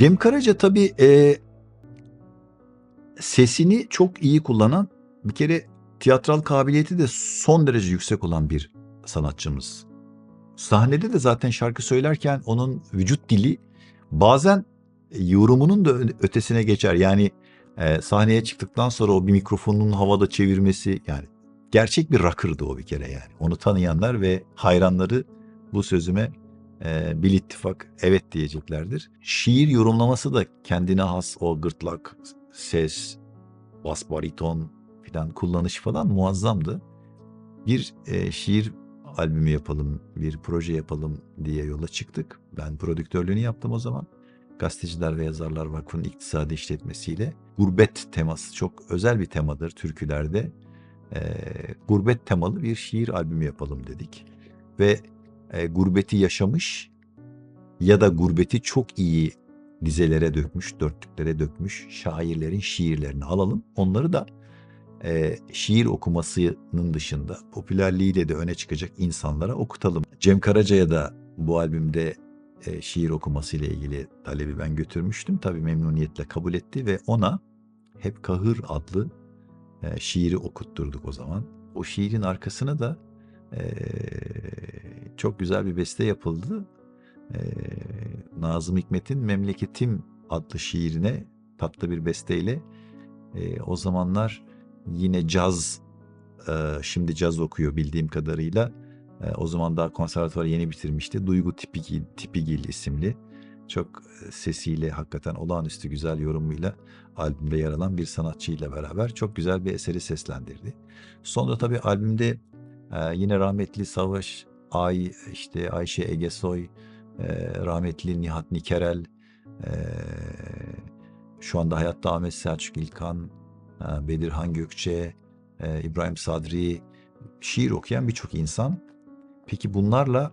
Cem Karaca tabii e, sesini çok iyi kullanan bir kere tiyatral kabiliyeti de son derece yüksek olan bir sanatçımız. Sahnede de zaten şarkı söylerken onun vücut dili bazen yorumunun da ötesine geçer. Yani e, sahneye çıktıktan sonra o bir mikrofonun havada çevirmesi yani gerçek bir rakırdı o bir kere yani. Onu tanıyanlar ve hayranları bu sözüme e, bil ittifak evet diyeceklerdir. Şiir yorumlaması da kendine has o gırtlak, ses, bas bariton filan kullanış falan muazzamdı. Bir e, şiir albümü yapalım, bir proje yapalım diye yola çıktık. Ben prodüktörlüğünü yaptım o zaman. Gazeteciler ve Yazarlar Vakfı'nın iktisadi işletmesiyle. Gurbet teması çok özel bir temadır türkülerde. E, gurbet temalı bir şiir albümü yapalım dedik. Ve e, gurbeti yaşamış ya da gurbeti çok iyi dizelere dökmüş, dörtlüklere dökmüş şairlerin şiirlerini alalım. Onları da e, şiir okumasının dışında popülerliğiyle de öne çıkacak insanlara okutalım. Cem Karaca'ya da bu albümde e, şiir okuması ile ilgili talebi ben götürmüştüm. Tabii memnuniyetle kabul etti ve ona Hep Kahır adlı e, şiiri okutturduk o zaman. O şiirin arkasına da çok güzel bir beste yapıldı. Nazım Hikmet'in Memleketim adlı şiirine tatlı bir besteyle o zamanlar yine caz şimdi caz okuyor bildiğim kadarıyla. O zaman daha konservatuvarı yeni bitirmişti. Duygu Tipigil, Tipigil isimli çok sesiyle hakikaten olağanüstü güzel yorumuyla albümde yer alan bir sanatçıyla beraber çok güzel bir eseri seslendirdi. Sonra tabii albümde e, yine rahmetli Savaş Ay, işte Ayşe Egesoy, e, rahmetli Nihat Nikerel, e, şu anda hayatta Ahmet Selçuk İlkan, e, Bedirhan Gökçe, e, İbrahim Sadri, şiir okuyan birçok insan. Peki bunlarla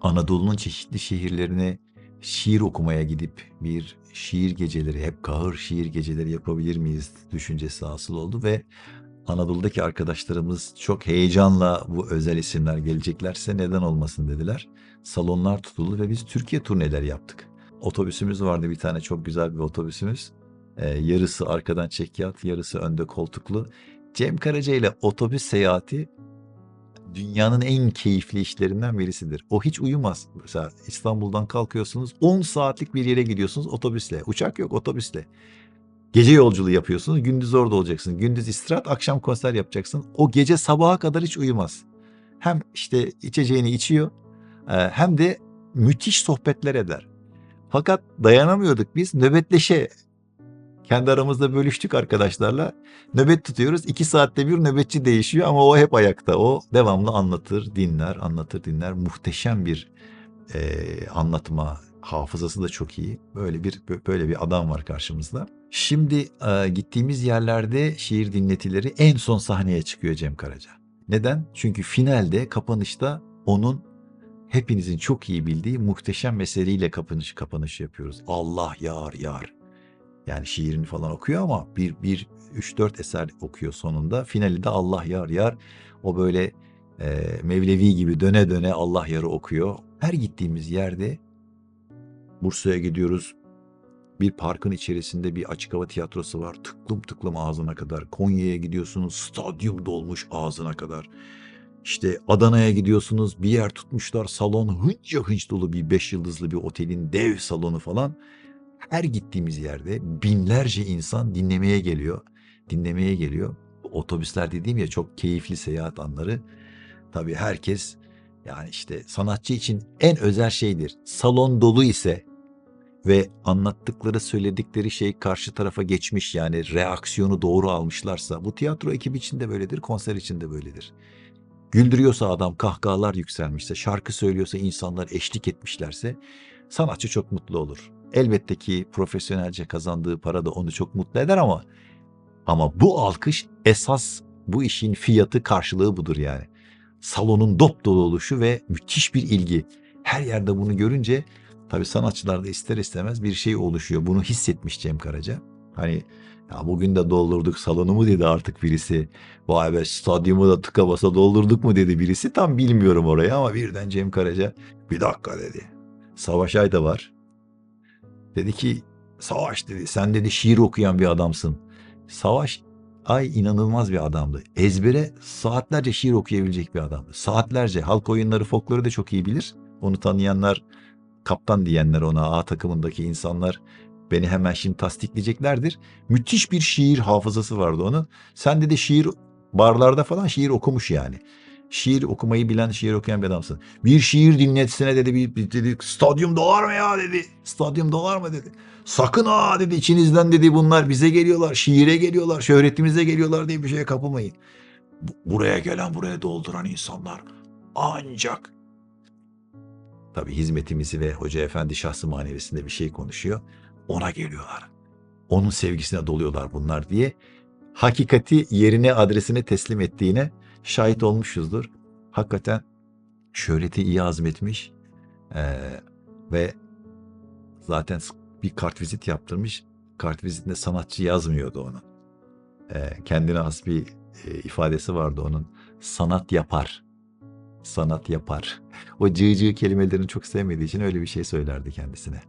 Anadolu'nun çeşitli şehirlerine şiir okumaya gidip bir şiir geceleri, hep kahır şiir geceleri yapabilir miyiz düşüncesi hasıl oldu ve Anadolu'daki arkadaşlarımız çok heyecanla bu özel isimler geleceklerse neden olmasın dediler. Salonlar tutuldu ve biz Türkiye turneler yaptık. Otobüsümüz vardı bir tane çok güzel bir otobüsümüz. Ee, yarısı arkadan çekyat, yarısı önde koltuklu. Cem Karaca ile otobüs seyahati dünyanın en keyifli işlerinden birisidir. O hiç uyumaz. Mesela İstanbul'dan kalkıyorsunuz 10 saatlik bir yere gidiyorsunuz otobüsle. Uçak yok otobüsle. Gece yolculuğu yapıyorsunuz. Gündüz orada olacaksın. Gündüz istirahat, akşam konser yapacaksın. O gece sabaha kadar hiç uyumaz. Hem işte içeceğini içiyor e, hem de müthiş sohbetler eder. Fakat dayanamıyorduk biz. Nöbetleşe kendi aramızda bölüştük arkadaşlarla. Nöbet tutuyoruz. İki saatte bir nöbetçi değişiyor ama o hep ayakta. O devamlı anlatır, dinler, anlatır, dinler. Muhteşem bir e, anlatma hafızası da çok iyi. Böyle bir böyle bir adam var karşımızda. Şimdi e, gittiğimiz yerlerde şiir dinletileri en son sahneye çıkıyor Cem Karaca. Neden? Çünkü finalde kapanışta onun hepinizin çok iyi bildiği muhteşem meseleyle kapanış kapanış yapıyoruz. Allah yar yar. Yani şiirini falan okuyor ama bir, bir üç dört eser okuyor sonunda. Finali de Allah yar yar. O böyle e, Mevlevi gibi döne döne Allah yarı okuyor. Her gittiğimiz yerde Bursa'ya gidiyoruz. Bir parkın içerisinde bir açık hava tiyatrosu var. Tıklım tıklım ağzına kadar. Konya'ya gidiyorsunuz. Stadyum dolmuş ağzına kadar. İşte Adana'ya gidiyorsunuz. Bir yer tutmuşlar. Salon hınca hınç dolu bir beş yıldızlı bir otelin dev salonu falan. Her gittiğimiz yerde binlerce insan dinlemeye geliyor. Dinlemeye geliyor. Otobüsler dediğim ya çok keyifli seyahat anları. Tabii herkes yani işte sanatçı için en özel şeydir. Salon dolu ise ve anlattıkları söyledikleri şey karşı tarafa geçmiş yani reaksiyonu doğru almışlarsa bu tiyatro ekibi için de böyledir, konser için de böyledir. Güldürüyorsa adam kahkahalar yükselmişse, şarkı söylüyorsa insanlar eşlik etmişlerse sanatçı çok mutlu olur. Elbette ki profesyonelce kazandığı para da onu çok mutlu eder ama ama bu alkış esas bu işin fiyatı karşılığı budur yani. Salonun dop dolu oluşu ve müthiş bir ilgi. Her yerde bunu görünce tabii sanatçılarda ister istemez bir şey oluşuyor. Bunu hissetmiş Cem Karaca. Hani ya bugün de doldurduk salonu mu dedi artık birisi. Vay be stadyumu da tıka basa doldurduk mu dedi birisi. Tam bilmiyorum orayı ama birden Cem Karaca bir dakika dedi. Savaş Ay da var. Dedi ki Savaş dedi sen dedi şiir okuyan bir adamsın. Savaş ay inanılmaz bir adamdı. Ezbere saatlerce şiir okuyabilecek bir adamdı. Saatlerce halk oyunları folkloru da çok iyi bilir. Onu tanıyanlar kaptan diyenler ona A takımındaki insanlar beni hemen şimdi tasdikleyeceklerdir. Müthiş bir şiir hafızası vardı onun. Sen dedi şiir barlarda falan şiir okumuş yani. Şiir okumayı bilen, şiir okuyan bir adamsın. Bir şiir dinletsene dedi. Bir, dedi stadyum dolar mı ya dedi. Stadyum dolar mı dedi. Sakın ha dedi içinizden dedi bunlar bize geliyorlar. Şiire geliyorlar. Şöhretimize geliyorlar diye bir şeye kapılmayın. Bu- Buraya gelen buraya dolduran insanlar ancak tabi hizmetimizi ve Hoca Efendi şahsı manevisinde bir şey konuşuyor. Ona geliyorlar. Onun sevgisine doluyorlar bunlar diye hakikati yerine adresine teslim ettiğine şahit olmuşuzdur. Hakikaten şöhreti iyi azmetmiş eee, ve zaten bir kartvizit yaptırmış. Kartvizitinde sanatçı yazmıyordu onun. Eee, kendine has bir e, ifadesi vardı onun. Sanat yapar. Sanat yapar. O cığ cığ kelimelerini çok sevmediği için öyle bir şey söylerdi kendisine.